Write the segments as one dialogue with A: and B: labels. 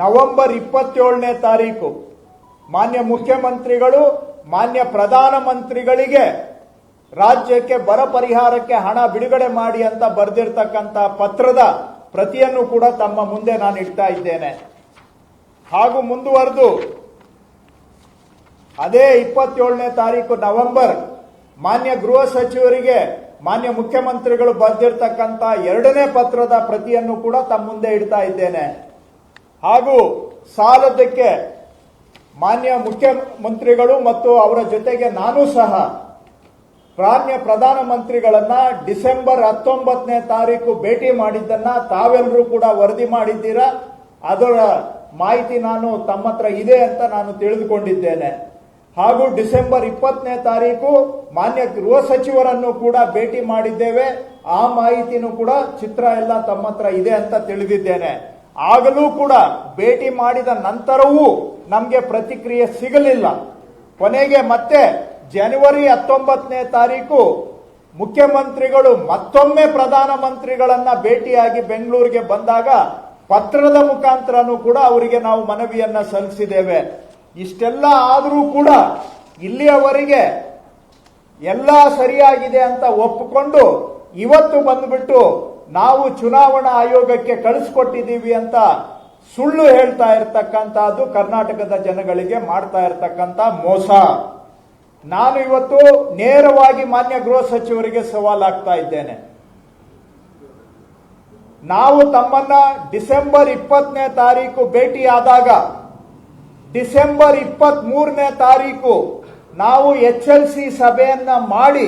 A: November ಇಪ್ಪತ್ತೇಳನೇ ತಾರೀಕು ಮಾನ್ಯ ಮುಖ್ಯಮಂತ್ರಿಗಳು, ಮಾನ್ಯ ಪ್ರಧಾನಮಂತ್ರಿಗಳಿಗೆ ರಾಜ್ಯಕ್ಕೆ ಬರ ಪರಿಹಾರಕ್ಕೆ ಹಣ ಬಿಡುಗಡೆ ಮಾಡಿ ಅಂತ ಬರೆದಿರ್ತಕ್ಕಂಥ ಪತ್ರದ ಪ್ರತಿಯನ್ನು ಕೂಡ ತಮ್ಮ ಮುಂದೆ ನಾನು ಇಡ್ತಾ ಇದ್ದೇನೆ. ಹಾಗೂ ಮುಂದುವರೆದು, ಅದೇ ಇಪ್ಪತ್ತೇಳನೇ ತಾರೀಕು ನವೆಂಬರ್ ಮಾನ್ಯ ಗೃಹ ಸಚಿವರಿಗೆ, ಮಾನ್ಯ ಮುಖ್ಯಮಂತ್ರಿಗಳು ಬರೆದಿರ್ತಕ್ಕಂಥ ಎರಡನೇ ಪತ್ರದ ಪ್ರತಿಯನ್ನು ಕೂಡ ತಮ್ಮ ಮುಂದೆ ಇಡ್ತಾ ಇದ್ದೇನೆ. ಹಾಗೂ ಸಾಲದಕ್ಕೆ ಮಾನ್ಯ ಮುಖ್ಯಮಂತ್ರಿಗಳು ಮತ್ತು ಅವರ ಜೊತೆಗೆ ನಾನು ಸಹ ಪ್ರಾಣ್ಯ ಪ್ರಧಾನಮಂತ್ರಿಗಳನ್ನ ಡಿಸೆಂಬರ್ ಹತ್ತೊಂಬತ್ತನೇ ತಾರೀಕು ಭೇಟಿ ಮಾಡಿದ್ದನ್ನ ತಾವೆಲ್ಲರೂ ಕೂಡ ವರದಿ ಮಾಡಿದ್ದೀರಾ? ಅದರ ಮಾಹಿತಿ ನಾನು ತಮ್ಮ ಹತ್ರ ಇದೆ ಅಂತ ನಾನು ತಿಳಿದುಕೊಂಡಿದ್ದೇನೆ. ಹಾಗೂ ಡಿಸೆಂಬರ್ ಇಪ್ಪತ್ತನೇ ತಾರೀಕು ಮಾನ್ಯ ಗೃಹ ಸಚಿವರನ್ನು ಕೂಡ ಭೇಟಿ ಮಾಡಿದ್ದೇವೆ. ಆ ಮಾಹಿತಿನೂ ಕೂಡ ಚಿತ್ರ ಎಲ್ಲ ತಮ್ಮ ಹತ್ರ ಇದೆ ಅಂತ ತಿಳಿದಿದ್ದೇನೆ. ಆಗಲೂ ಕೂಡ ಭೇಟಿ ಮಾಡಿದ ನಂತರವೂ ನಮಗೆ ಪ್ರತಿಕ್ರಿಯೆ ಸಿಗಲಿಲ್ಲ. ಕೊನೆಗೆ ಮತ್ತೆ ಜನವರಿ ಹತ್ತೊಂಬತ್ತನೇ ತಾರೀಕು ಮುಖ್ಯಮಂತ್ರಿಗಳು ಮತ್ತೊಮ್ಮೆ ಪ್ರಧಾನಮಂತ್ರಿಗಳನ್ನ ಭೇಟಿಯಾಗಿ ಬೆಂಗಳೂರಿಗೆ ಬಂದಾಗ ಪತ್ರದ ಮುಖಾಂತರನೂ ಕೂಡ ಅವರಿಗೆ ನಾವು ಮನವಿಯನ್ನ ಸಲ್ಲಿಸಿದ್ದೇವೆ. ಇಷ್ಟೆಲ್ಲ ಆದರೂ ಕೂಡ ಇಲ್ಲಿಯವರೆಗೆ ಎಲ್ಲ ಸರಿಯಾಗಿದೆ ಅಂತ ಒಪ್ಪಿಕೊಂಡು ಇವತ್ತು ಬಂದ್ಬಿಟ್ಟು ನಾವು ಚುನಾವಣಾ ಆಯೋಗಕ್ಕೆ ಕಳಿಸ್ಕೊಟ್ಟಿದ್ದೀವಿ ಅಂತ ಸುಳ್ಳು ಹೇಳ್ತಾ ಇರತಕ್ಕಂತಹದ್ದು ಕರ್ನಾಟಕದ ಜನಗಳಿಗೆ ಮಾಡ್ತಾ ಇರತಕ್ಕಂತ ಮೋಸ. ನಾನು ಇವತ್ತು ನೇರವಾಗಿ ಮಾನ್ಯ ಗೃಹ ಸಚಿವರಿಗೆ ಸವಾಲಾಗ್ತಾ ಇದ್ದೇನೆ. ನಾವು ತಮ್ಮನ್ನ ಡಿಸೆಂಬರ್ ಇಪ್ಪತ್ತನೇ ತಾರೀಕು ಭೇಟಿಯಾದಾಗ, ಡಿಸೆಂಬರ್ ಇಪ್ಪತ್ತ್ ಮೂರನೇ ತಾರೀಕು ನಾವು ಎಚ್ ಎಲ್ ಸಿ ಸಭೆಯನ್ನ ಮಾಡಿ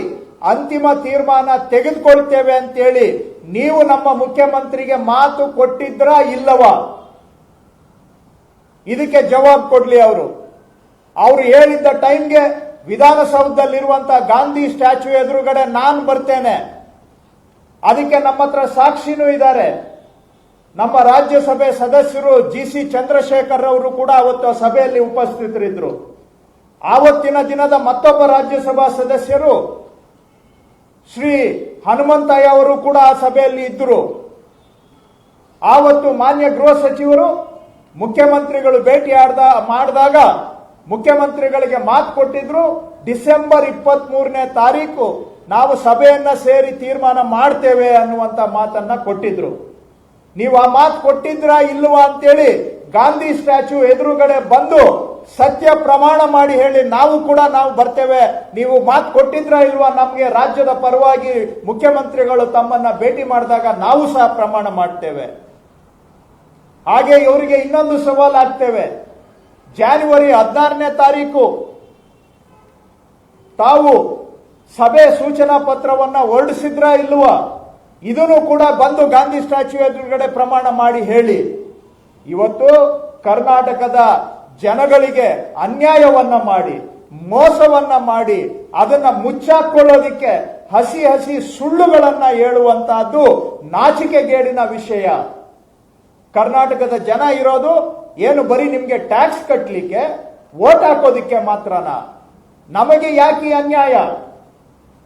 A: ಅಂತಿಮ ತೀರ್ಮಾನ ತೆಗೆದುಕೊಳ್ತೇವೆ ಅಂತೇಳಿ ನೀವು ನಮ್ಮ ಮುಖ್ಯಮಂತ್ರಿಗೆ ಮಾತು ಕೊಟ್ಟಿದ್ರ ಇಲ್ಲವ? ಇದಕ್ಕೆ ಜವಾಬ್ ಕೊಡ್ಲಿ ಅವರು. ಅವರು ಹೇಳಿದ್ದ ಟೈಮ್ಗೆ ವಿಧಾನಸೌಧದಲ್ಲಿರುವಂತಹ ಗಾಂಧಿ ಸ್ಟ್ಯಾಚ್ಯೂ ಎದುರುಗಡೆ ನಾನು ಬರ್ತೇನೆ. ಅದಕ್ಕೆ ನಮ್ಮ ಹತ್ರ ಸಾಕ್ಷಿನೂ ಇದ್ದಾರೆ. ನಮ್ಮ ರಾಜ್ಯಸಭೆ ಸದಸ್ಯರು ಜಿ ಸಿ ಚಂದ್ರಶೇಖರ್ ಅವರು ಕೂಡ ಅವತ್ತು ಸಭೆಯಲ್ಲಿ ಉಪಸ್ಥಿತರಿದ್ದರು ಆವತ್ತಿನ ದಿನದ ಮತ್ತೊಬ್ಬ ರಾಜ್ಯಸಭಾ ಸದಸ್ಯರು ಶ್ರೀ ಹನುಮಂತಯ್ಯ ಅವರು ಕೂಡ ಆ ಸಭೆಯಲ್ಲಿ ಇದ್ದರು. ಆವತ್ತು ಮಾನ್ಯ ಗೃಹ ಸಚಿವರು, ಮುಖ್ಯಮಂತ್ರಿಗಳು ಭೇಟಿ ಆಡ್ದ, ಮಾಡಿದಾಗ ಮುಖ್ಯಮಂತ್ರಿಗಳಿಗೆ ಮಾತು ಕೊಟ್ಟಿದ್ರು, ಡಿಸೆಂಬರ್ ಇಪ್ಪತ್ತ್ ಮೂರನೇ ತಾರೀಕು ನಾವು ಸಭೆಯನ್ನ ಸೇರಿ ತೀರ್ಮಾನ ಮಾಡ್ತೇವೆ ಅನ್ನುವಂತ ಮಾತನ್ನ ಕೊಟ್ಟಿದ್ರು. ನೀವು ಆ ಮಾತು ಕೊಟ್ಟಿದ್ರಾ ಇಲ್ವಾ ಅಂತೇಳಿ ಗಾಂಧಿ ಸ್ಟ್ಯಾಚ್ಯೂ ಎದುರುಗಡೆ ಬಂದು ಸತ್ಯ ಪ್ರಮಾಣ ಮಾಡಿ ಹೇಳಿ ನಾವು ಕೂಡ ನಾವು ಬರ್ತೇವೆ. ನೀವು ಮಾತು ಕೊಟ್ಟಿದ್ರಾ ಇಲ್ವಾ? ನಮಗೆ ರಾಜ್ಯದ ಪರವಾಗಿ ಮುಖ್ಯಮಂತ್ರಿಗಳು ತಮ್ಮನ್ನ ಭೇಟಿ ಮಾಡಿದಾಗ ನಾವು ಸಹ ಪ್ರಮಾಣ ಮಾಡ್ತೇವೆ. ಹಾಗೆ ಇವರಿಗೆ ಇನ್ನೊಂದು ಸವಾಲು ಆಗ್ತೇವೆ ಜಾನ್ವರಿ ಹದಿನಾರನೇ ತಾರೀಕು ತಾವು ಸಭೆ ಸೂಚನಾ ಪತ್ರವನ್ನ ಹೊರಡಿಸಿದ್ರ ಇಲ್ವಾ? ಇದನ್ನು ಕೂಡ ಬಂದು ಗಾಂಧಿ ಸ್ಟ್ಯಾಚ್ಯೂ ಎದುರುಗಡೆ ಪ್ರಮಾಣ ಮಾಡಿ ಹೇಳಿ. ಇವತ್ತು ಕರ್ನಾಟಕದ ಜನಗಳಿಗೆ ಅನ್ಯಾಯವನ್ನ ಮಾಡಿ, ಮೋಸವನ್ನ ಮಾಡಿ, ಅದನ್ನ ಮುಚ್ಚಾಕೊಳ್ಳೋದಿಕ್ಕೆ ಹಸಿ ಹಸಿ ಸುಳ್ಳುಗಳನ್ನ ಹೇಳುವಂತಹದ್ದು ನಾಚಿಕೆಗೇಡಿನ ವಿಷಯ. ಕರ್ನಾಟಕದ ಜನ ಇರೋದು ಏನು ಬರೀ ನಿಮ್ಗೆ ಟ್ಯಾಕ್ಸ್ ಕಟ್ಟಲಿಕ್ಕೆ ವೋಟ್ ಹಾಕೋದಿಕ್ಕೆ ಮಾತ್ರನ? ನಮಗೆ ಯಾಕೆ ಅನ್ಯಾಯ?